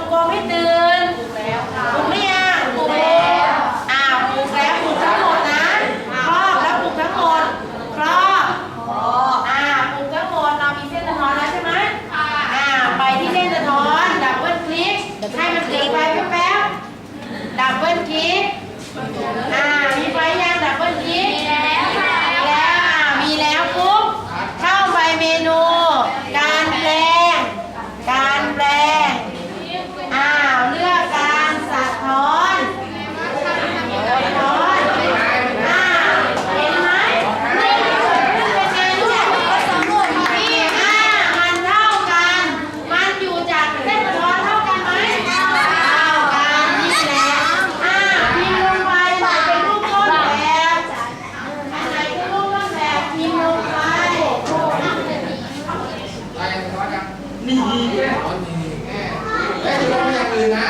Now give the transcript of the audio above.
งกลมให้ตื่นแล้วค่ะปลุกหรือยังปลุกแล้วอ่าปลุกแล้วปลุกทั้งหมดนะครอบแล้วปลุกทั้งหมดครอบอ่าปลุกทั้งหมดเรามีเส้นสะท้อนแล้วใช่ไหมค่ะอ่าไปที่เส้นสะท้อนดับเบิลคลิกให้มันเกิดไฟแป๊บๆดับเบิลคลิก นี่อ๋ค่แค่แค่คุณต้อไม่อย่างอื่นนะ